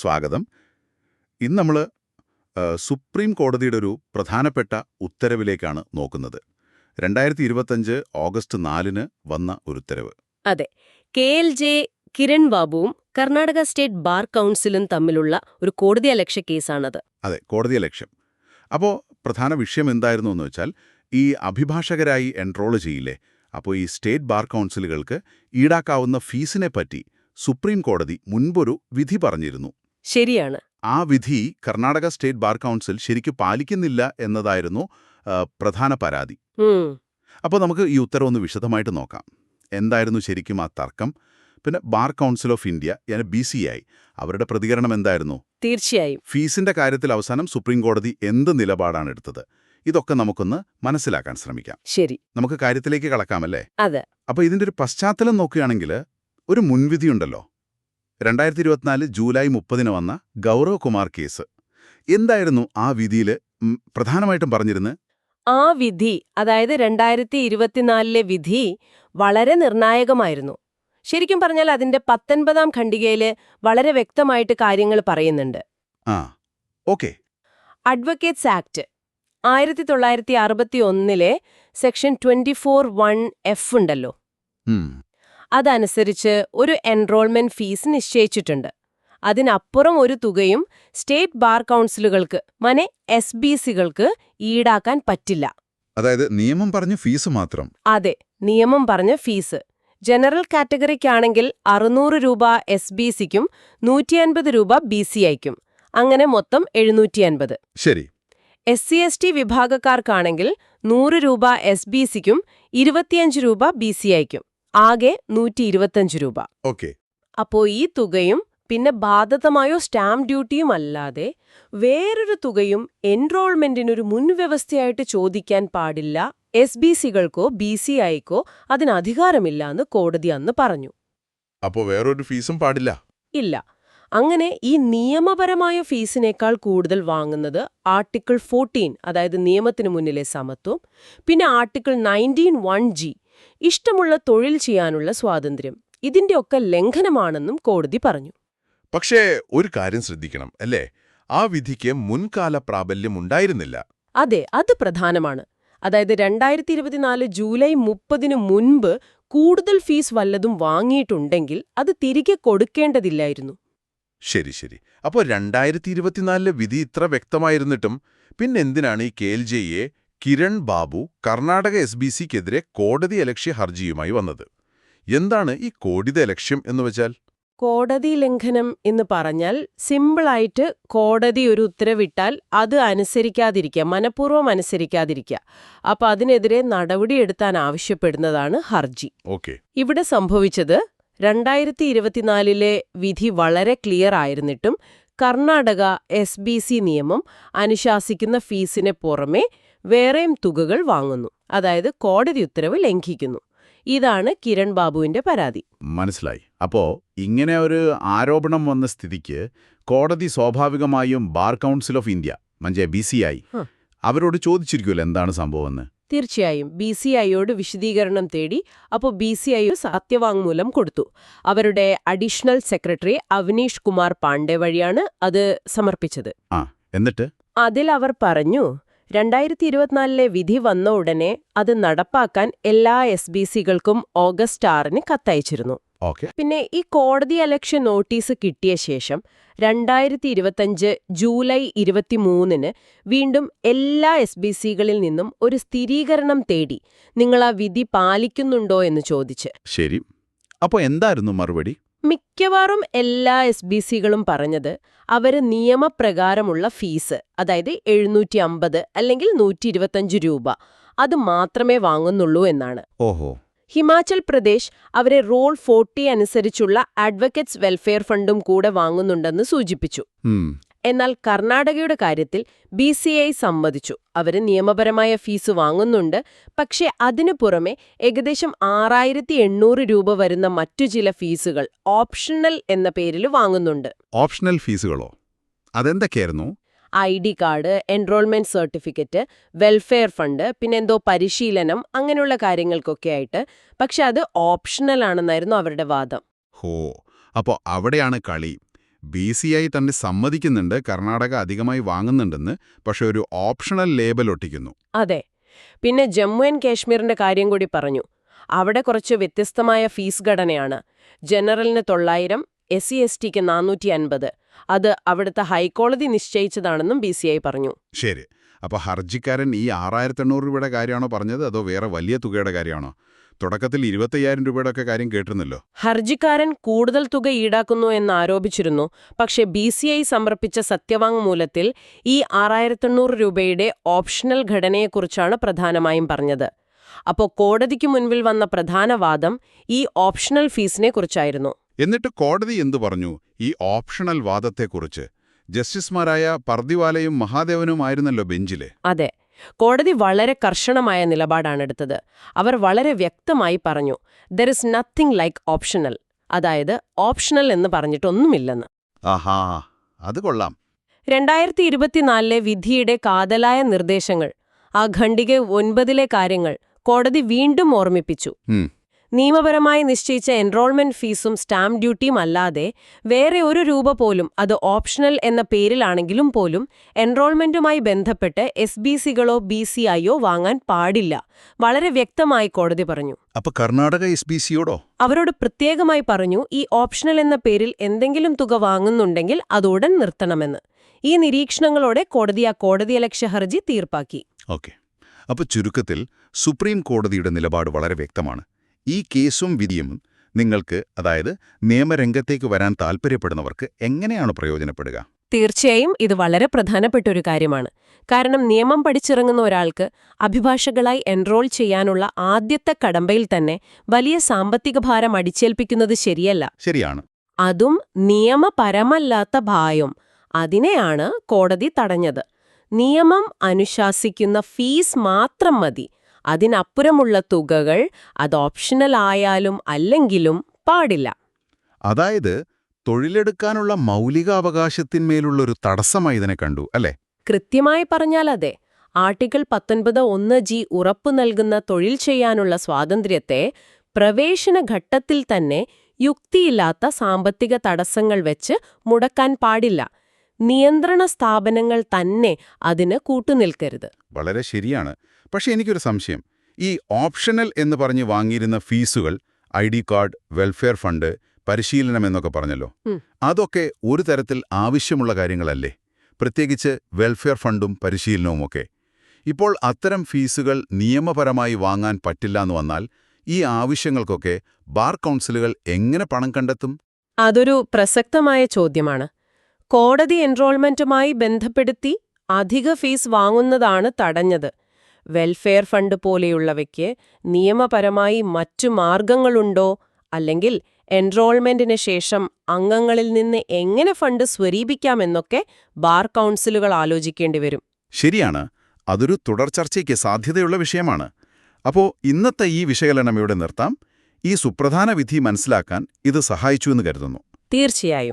സ്വാഗതം. ഇന്ന് നമ്മൾ സുപ്രീം കോടതിയുടെ ഒരു പ്രധാനപ്പെട്ട ഉത്തരവിലേക്കാണ് നോക്കുന്നത്. രണ്ടായിരത്തി ഇരുപത്തഞ്ച് ഓഗസ്റ്റ് നാലിന് വന്ന ഒരു ഉത്തരവ് അതെ. കെ എൽ ജെ കിരൺ ബാബുവും കർണാടക സ്റ്റേറ്റ് ബാർ കൗൺസിലും തമ്മിലുള്ള ഒരു കോടതിയലക്ഷ്യ കേസാണത്. അതെ കോടതിയലക്ഷ്യം അപ്പോൾ പ്രധാന വിഷയം എന്തായിരുന്നു എന്ന് വെച്ചാൽ ഈ അഭിഭാഷകരായി എൻറോൾ ചെയ്യില്ലേ? അപ്പോൾ ഈ സ്റ്റേറ്റ് ബാർ കൗൺസിലുകൾക്ക് ഈടാക്കാവുന്ന ഫീസിനെ പറ്റി സുപ്രീം കോടതി മുൻപൊരു വിധി പറഞ്ഞിരുന്നു. ശരിയാണ്. ആ വിധി കർണാടക സ്റ്റേറ്റ് ബാർ കൗൺസിൽ ശരിക്കും പാലിക്കുന്നില്ല എന്നതായിരുന്നു പ്രധാന പരാതി. അപ്പോൾ നമുക്ക് ഈ ഉത്തരവൊന്ന് വിശദമായിട്ട് നോക്കാം. എന്തായിരുന്നു ശരിക്കും ആ തർക്കം? പിന്നെ ബാർ കൗൺസിൽ ഓഫ് ഇന്ത്യ ഞാൻ ബി സി ഐ അവരുടെ പ്രതികരണം എന്തായിരുന്നു? തീർച്ചയായും. ഫീസിന്റെ കാര്യത്തിൽ അവസാനം സുപ്രീം കോടതി എന്ത് നിലപാടാണ് എടുത്തത്? ഇതൊക്കെ നമുക്കൊന്ന് മനസ്സിലാക്കാൻ ശ്രമിക്കാം. ശരി. നമുക്ക് കാര്യത്തിലേക്ക് കടക്കാമല്ലേ? അതെ. അപ്പോൾ ഇതിന്റെ ഒരു പശ്ചാത്തലം നോക്കുകയാണെങ്കിൽ ഒരു മുൻവിധിയുണ്ടല്ലോ. രണ്ടായിരത്തി ഇരുപത്തിനാല് ജൂലൈ മുപ്പതിന് വന്ന ഗൗരവ് കുമാർ കേസ്. എന്തായിരുന്നു ആ വിധിയിൽ പ്രധാനമായിട്ടും പറഞ്ഞിരുന്നത്? ആ വിധി അതായത് രണ്ടായിരത്തി ഇരുപത്തിനാലിലെ വിധി വളരെ നിർണായകമായിരുന്നു. ശരിക്കും പറഞ്ഞാൽ അതിന്റെ പത്തൊൻപതാം ഖണ്ഡികയിൽ വളരെ വ്യക്തമായിട്ട് കാര്യങ്ങൾ പറയുന്നുണ്ട്. ഓക്കെ. അഡ്വക്കേറ്റ്സ് ആക്ട് ആയിരത്തി തൊള്ളായിരത്തി അറുപത്തി ഒന്നിലെ section twenty four one F ഉണ്ടല്ലോ. അതനുസരിച്ച് ഒരു എൻറോൾമെന്റ് ഫീസ് നിശ്ചയിച്ചിട്ടുണ്ട്. അതിനപ്പുറം ഒരു തുകയും സ്റ്റേറ്റ് ബാർ കൗൺസിലുകൾക്ക് മനെ എസ് ബി സികൾക്ക് ഈടാക്കാൻ പറ്റില്ല. അതായത് നിയമം പറഞ്ഞ ഫീസ് മാത്രം. അതെ നിയമം പറഞ്ഞ ഫീസ് ജനറൽ കാറ്റഗറിക്കാണെങ്കിൽ അറുന്നൂറ് രൂപ എസ് ബി സിക്കും നൂറ്റിയൻപത് രൂപ ബി സി ഐക്കും അങ്ങനെ മൊത്തം എഴുന്നൂറ്റിയൻപത്. ശരി. എസ് സി എസ് ടി വിഭാഗക്കാർക്കാണെങ്കിൽ നൂറ് രൂപ എസ് ബി സിക്കും ഇരുപത്തിയഞ്ച് രൂപ ബി സി ഐക്കും ആകെ നൂറ്റി ഇരുപത്തഞ്ച് രൂപ. ഓക്കെ. അപ്പോ ഈ തുകയും പിന്നെ ബാധകമായോ സ്റ്റാമ്പ് ഡ്യൂട്ടിയും അല്ലാതെ വേറൊരു തുകയും എൻറോൾമെന്റിനൊരു മുൻവ്യവസ്ഥയായിട്ട് ചോദിക്കാൻ പാടില്ല. എസ് ബി സികൾക്കോ ബി സി ഐക്കോ അതിന് അധികാരമില്ല എന്ന് കോടതി അന്ന് പറഞ്ഞു. അപ്പോ വേറൊരു ഫീസും പാടില്ല. ഇല്ല. അങ്ങനെ ഈ നിയമപരമായ ഫീസിനേക്കാൾ കൂടുതൽ വാങ്ങുന്നത് ആർട്ടിക്കിൾ ഫോർട്ടീൻ അതായത് നിയമത്തിനു മുന്നിലെ സമത്വം പിന്നെ ആർട്ടിക്കിൾ നയന്റീൻ വൺ ജി ഇഷ്ടമുള്ള തൊഴിൽ ചെയ്യാനുള്ള സ്വാതന്ത്ര്യം. ഇതിന്റെയൊക്കെ ലംഘനമാണെന്നും കോടതി പറഞ്ഞു. പക്ഷേ ഒരു കാര്യം ശ്രദ്ധിക്കണം അല്ലേ? ആ വിധിക്ക് മുൻകാല പ്രാബല്യം ഉണ്ടായിരുന്നില്ല. അതെ അത് പ്രധാനമാണ്. അതായത് രണ്ടായിരത്തി ഇരുപത്തിനാല് ജൂലൈ മുപ്പതിനു മുൻപ് കൂടുതൽ ഫീസ് വല്ലതും വാങ്ങിയിട്ടുണ്ടെങ്കിൽ അത് തിരികെ കൊടുക്കേണ്ടതില്ലായിരുന്നു. ശരി ശരി. അപ്പോൾ രണ്ടായിരത്തി ഇരുപത്തിനാലിലെ വിധി ഇത്ര വ്യക്തമായിരുന്നിട്ടും പിന്നെന്തിനാണ് ഈ കെ എൽ ജെയെ കിരൺ ബാബു കർണാടക എസ് ബി സിക്കെതിരെ കോടതി അലക്ഷ്യ ഹർജിയുമായി വന്നത്. എന്താണ് ഈ കോടതി ലക്ഷ്യം എന്നുവെച്ചാൽ കോടതി ലംഘനം എന്ന് പറഞ്ഞാൽ സിമ്പിളായിട്ട് കോടതി ഒരു ഉത്തരവിട്ടാൽ അത് അനുസരിക്കാതിരിക്കുക മനഃപൂർവം അനുസരിക്കാതിരിക്കുക. അപ്പൊ അതിനെതിരെ നടപടിയെടുത്താൻ ആവശ്യപ്പെടുന്നതാണ് ഹർജി. ഓക്കെ. ഇവിടെ സംഭവിച്ചത് രണ്ടായിരത്തി ഇരുപത്തിനാലിലെ വിധി വളരെ ക്ലിയർ ആയിരുന്നിട്ടും കർണാടക എസ് ബി സി നിയമം അനുശാസിക്കുന്ന ഫീസിനെ പുറമെ വേറെയും തുകകൾ വാങ്ങുന്നു. അതായത് കോടതി ഉത്തരവ് ലംഘിക്കുന്നു. ഇതാണ് കിരൺ ബാബുവിന്റെ പരാതി. മനസ്സിലായി. അപ്പോ ഇങ്ങനെ ഒരു ആരോപണം വന്ന സ്ഥിതിക്ക് കോടതി സ്വാഭാവികമായും ബാർ കൗൺസിൽ ഓഫ് ഇന്ത്യ മഞ്ചേ ബി സി ഐ ഹ. അവരോട് ചോദിച്ചിരിക്കുമല്ലോ എന്താണ് സംഭവമെന്ന്. തീർച്ചയായും. ബി സി ഐയോട് വിശദീകരണം തേടി അപ്പോൾ ബി സി ഐ സത്യവാങ്മൂലം കൊടുത്തു. അവരുടെ അഡീഷണൽ സെക്രട്ടറി അവനീഷ് കുമാർ പാണ്ഡെ വഴിയാണ് അത് സമർപ്പിച്ചത്. എന്നിട്ട്? അതിൽ അവർ പറഞ്ഞു രണ്ടായിരത്തി ഇരുപത്തിനാലിലെ വിധി വന്ന ഉടനെ അത് നടപ്പാക്കാൻ എല്ലാ എസ് ബി സികൾക്കും ഓഗസ്റ്റ് ആറിന് കത്തയച്ചിരുന്നു. പിന്നെ ഈ കോടതി അലക്ഷ്യ നോട്ടീസ് കിട്ടിയ ശേഷം രണ്ടായിരത്തി ഇരുപത്തഞ്ച് ജൂലൈ ഇരുപത്തിമൂന്നിന് വീണ്ടും എല്ലാ എസ് ബി സികളിൽ നിന്നും ഒരു സ്ഥിരീകരണം തേടി നിങ്ങൾ ആ വിധി പാലിക്കുന്നുണ്ടോ എന്ന് ചോദിച്ച്. ശരി. അപ്പോ എന്തായിരുന്നു മറുപടി? മിക്കവാറും എല്ലാ എസ് ബി സികളും പറഞ്ഞത് അവർ നിയമപ്രകാരമുള്ള ഫീസ് അതായത് എഴുന്നൂറ്റി അമ്പത് അല്ലെങ്കിൽ നൂറ്റി ഇരുപത്തഞ്ച് രൂപ അത് മാത്രമേ വാങ്ങുന്നുള്ളൂ എന്നാണ്. ഓഹോ. ഹിമാചൽ പ്രദേശ് അവരെ റോൾ ഫോർട്ടി അനുസരിച്ചുള്ള അഡ്വക്കേറ്റ്സ് വെൽഫെയർ ഫണ്ടും കൂടെ വാങ്ങുന്നുണ്ടെന്ന് സൂചിപ്പിച്ചു. എന്നാൽ കർണാടകയുടെ കാര്യത്തിൽ ബി സി ഐ സമ്മതിച്ചു. അവർ നിയമപരമായ ഫീസ് വാങ്ങുന്നുണ്ട്. പക്ഷേ അതിനു പുറമെ ഏകദേശം ആറായിരത്തി എണ്ണൂറ് രൂപ വരുന്ന മറ്റു ചില ഫീസുകൾ ഓപ്ഷണൽ എന്ന പേരിൽ വാങ്ങുന്നുണ്ട്. ഓപ്ഷണൽ ഫീസുകളോ? അതെന്തൊക്കെയായിരുന്നു? I D card enrolment certificate welfare fund പിന്നെ എന്തോ പരിശീലനം അങ്ങനെയുള്ള കാര്യങ്ങൾക്കൊക്കെ ആയിട്ട്. പക്ഷെ അത് ഓപ്ഷണൽ ആണെന്നായിരുന്നു അവരുടെ വാദം. ഹോ അപ്പോൾ അവിടെയാണ് കളി. ബി സി ഐ തന്നെ സമ്മതിക്കുന്നുണ്ട് കർണാടക അധികമായി വാങ്ങുന്നുണ്ടെന്ന് പക്ഷെ ഒരു ഓപ്ഷണൽ ലേബൽ ഒട്ടിക്കുന്നു. അതെ. പിന്നെ ജമ്മു ആൻഡ് കാശ്മീരിന്റെ കാര്യം കൂടി പറഞ്ഞു. അവിടെ കുറച്ച് വ്യത്യസ്തമായ ഫീസ് ഘടനയാണ്. ജനറലിന് തൊള്ളായിരം എസ് സി എസ് ടിക്ക് നാനൂറ്റി അൻപത്. അത് അവിടുത്തെ ഹൈക്കോടതി നിശ്ചയിച്ചതാണെന്നും ബി സി ഐ പറഞ്ഞു. ശരി. അപ്പോൾ ഹർജിക്കാരൻ ഈ ആറായിരത്തി എണ്ണൂറ് രൂപയുടെ കാര്യമാണോ പറഞ്ഞത്? അതോ വേറെ വലിയ തുകയുടെ കാര്യമാണോ? തുടക്കത്തിൽ ഇരുപത്തയ്യായിരം രൂപയുടെ ഒക്കെ കാര്യം കേട്ടിരുന്നല്ലോ. ഹർജിക്കാരൻ കൂടുതൽ തുക ഈടാക്കുന്നു എന്ന് ആരോപിച്ചിരുന്നു. പക്ഷേ ബി സി ഐ സമർപ്പിച്ച സത്യവാങ്മൂലത്തിൽ ഈ ആറായിരത്തെണ്ണൂറ് രൂപയുടെ ഓപ്ഷണൽ ഘടനയെക്കുറിച്ചാണ് പ്രധാനമായും പറഞ്ഞത്. അപ്പോൾ കോടതിക്ക് മുൻപിൽ വന്ന പ്രധാന വാദം ഈ ഓപ്ഷണൽ ഫീസിനെ കുറിച്ചായിരുന്നു എന്നിട്ട് കോടതി എന്തു പറഞ്ഞു? ഈ ഓപ്ഷണൽ വാദത്തെക്കുറിച്ച്. ജസ്റ്റിസുമാരായ പർദിവാലയും മഹാദേവനുമായിരുന്നല്ലോ ബെഞ്ചിലെ. അതെ. കോടതി വളരെ കർശനമായ നിലപാടാണ് എടുത്തത് അവർ വളരെ വ്യക്തമായി പറഞ്ഞു there is nothing like optional അതായത് ഓപ്ഷണൽ എന്ന് പറഞ്ഞിട്ടൊന്നുമില്ലെന്ന്. ആഹാ അത് കൊള്ളാം. രണ്ടായിരത്തി ഇരുപത്തിനാലിലെ വിധിയുടെ കാതലായ നിർദ്ദേശങ്ങൾ ആ ഖണ്ഡിക ഒൻപതിലെ കാര്യങ്ങൾ കോടതി വീണ്ടും ഓർമ്മിപ്പിച്ചു. നിയമപരമായി നിശ്ചയിച്ച എൻറോൾമെന്റ് ഫീസും സ്റ്റാമ്പ് ഡ്യൂട്ടിയും അല്ലാതെ വേറെ ഒരു രൂപ പോലും അത് ഓപ്ഷണൽ എന്ന പേരിലാണെങ്കിലും പോലും എൻറോൾമെന്റുമായി ബന്ധപ്പെട്ട് എസ് ബി സികളോ ബി സി ഐയോ വാങ്ങാൻ പാടില്ല. വളരെ വ്യക്തമായി കോടതി പറഞ്ഞു. അപ്പൊ കർണാടക എസ് ബി സിയോടോ അവരോട് പ്രത്യേകമായി പറഞ്ഞു ഈ ഓപ്ഷണൽ എന്ന പേരിൽ എന്തെങ്കിലും തുക വാങ്ങുന്നുണ്ടെങ്കിൽ അതുടൻ നിർത്തണമെന്ന്. ഈ നിരീക്ഷണങ്ങളോടെ കോടതി ആ കോടതിയലക്ഷ്യ ഹർജി തീർപ്പാക്കി. ഓക്കെ. അപ്പോൾ ചുരുക്കത്തിൽ സുപ്രീം കോടതിയുടെ നിലപാട് വളരെ വ്യക്തമാണ്. ഈ കേസും വിധിയും നിങ്ങൾക്ക് അതായത് നിയമരംഗത്തേക്ക് വരാൻ താൽപ്പര്യപ്പെടുന്നവർക്ക് എങ്ങനെയാണ് പ്രയോജനപ്പെടുക? തീർച്ചയായും ഇത് വളരെ പ്രധാനപ്പെട്ട ഒരു കാര്യമാണ്. കാരണം നിയമം പഠിച്ചിറങ്ങുന്ന ഒരാൾക്ക് അഭിഭാഷകളായി എൻറോൾ ചെയ്യാനുള്ള ആദ്യത്തെ കടമ്പയിൽ തന്നെ വലിയ സാമ്പത്തിക ഭാരം അടിച്ചേൽപ്പിക്കുന്നത് ശരിയല്ല. ശരിയാണ്. അതും നിയമപരമല്ലാത്ത ഭായം. അതിനെയാണ് കോടതി തടഞ്ഞത്. നിയമം അനുശാസിക്കുന്ന ഫീസ് മാത്രം മതി. അതിനപ്പുറമുള്ള തുകകൾ അത് ഓപ്ഷണൽ ആയാലും അല്ലെങ്കിലും പാടില്ല. അതായത് തൊഴിലെടുക്കാനുള്ള മൗലികാവകാശത്തിന്മേലുള്ളൊരു തടസ്സമായി ഇതിനെ കണ്ടു അല്ലേ? കൃത്യമായി പറഞ്ഞാൽ അതെ. ആർട്ടിക്കിൾ പത്തൊൻപത് ഒന്ന് ജി ഉറപ്പു നൽകുന്ന തൊഴിൽ ചെയ്യാനുള്ള സ്വാതന്ത്ര്യത്തെ പ്രവേശന ഘട്ടത്തിൽ തന്നെ യുക്തിയില്ലാത്ത സാമ്പത്തിക തടസ്സങ്ങൾ വെച്ച് മുടക്കാൻ പാടില്ല. നിയന്ത്രണ സ്ഥാപനങ്ങൾ തന്നെ അതിന് കൂട്ടുനിൽക്കരുത്. വളരെ ശരിയാണ്. പക്ഷേ എനിക്കൊരു സംശയം. ഈ ഓപ്ഷണൽ എന്ന് പറഞ്ഞ് വാങ്ങിയിരുന്ന ഫീസുകൾ I D card welfare fund പരിശീലനം എന്നൊക്കെ പറഞ്ഞല്ലോ. അതൊക്കെ ഒരു തരത്തിൽ ആവശ്യമുള്ള കാര്യങ്ങളല്ലേ? പ്രത്യേകിച്ച് വെൽഫെയർ ഫണ്ടും പരിശീലനവും ഒക്കെ. ഇപ്പോൾ അത്തരം ഫീസുകൾ നിയമപരമായി വാങ്ങാൻ പറ്റില്ല എന്ന് വന്നാൽ ഈ ആവശ്യങ്ങൾക്കൊക്കെ ബാർ കൗൺസിലുകൾ എങ്ങനെ പണം കണ്ടെത്തും? അതൊരു പ്രസക്തമായ ചോദ്യമാണ്. കോടതി എൻറോൾമെന്റുമായി ബന്ധപ്പെടുത്തി അധിക ഫീസ് വാങ്ങുന്നതാണ് തടഞ്ഞത്. വെൽഫെയർ ഫണ്ട് പോലെയുള്ളവയ്ക്ക് നിയമപരമായി മറ്റു മാർഗങ്ങളുണ്ടോ? അല്ലെങ്കിൽ എൻറോൾമെന്റിന് ശേഷം അംഗങ്ങളിൽ നിന്ന് എങ്ങനെ ഫണ്ട് സ്വരീപിക്കാമെന്നൊക്കെ ബാർ കൗൺസിലുകൾ ആലോചിക്കേണ്ടി വരും. ശരിയാണ്. അതൊരു തുടർ ചർച്ചയ്ക്ക് സാധ്യതയുള്ള വിഷയമാണ്. അപ്പോൾ ഇന്നത്തെ ഈ വിശകലനം ഇവിടെ നിർത്താം. ഈ സുപ്രധാന വിധി മനസ്സിലാക്കാൻ ഇത് സഹായിച്ചു എന്ന് കരുതുന്നു. തീർച്ചയായും.